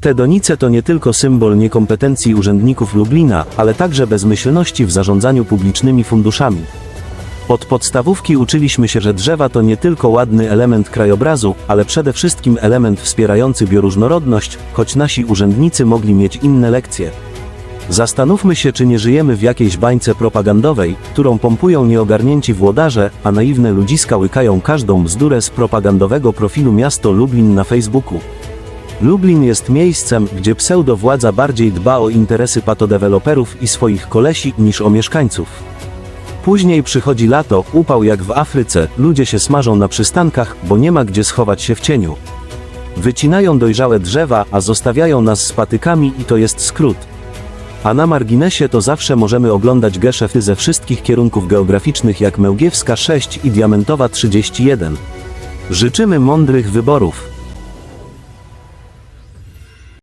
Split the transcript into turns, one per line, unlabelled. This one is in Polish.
Te donice to nie tylko symbol niekompetencji urzędników Lublina, ale także bezmyślności w zarządzaniu publicznymi funduszami. Od podstawówki uczyliśmy się, że drzewa to nie tylko ładny element krajobrazu, ale przede wszystkim element wspierający bioróżnorodność, choć nasi urzędnicy mogli mieć inne lekcje. Zastanówmy się, czy nie żyjemy w jakiejś bańce propagandowej, którą pompują nieogarnięci włodarze, a naiwne ludziska łykają każdą bzdurę z propagandowego profilu Miasto Lublin na Facebooku. Lublin jest miejscem, gdzie pseudowładza bardziej dba o interesy patodeweloperów i swoich kolesi niż o mieszkańców. Później przychodzi lato, upał jak w Afryce, ludzie się smażą na przystankach, bo nie ma gdzie schować się w cieniu. Wycinają dojrzałe drzewa, a zostawiają nas z patykami i to jest skrót. A na marginesie to zawsze możemy oglądać geszefty ze wszystkich kierunków geograficznych jak Mełgiewska 6 i Diamentowa 31. Życzymy mądrych wyborów.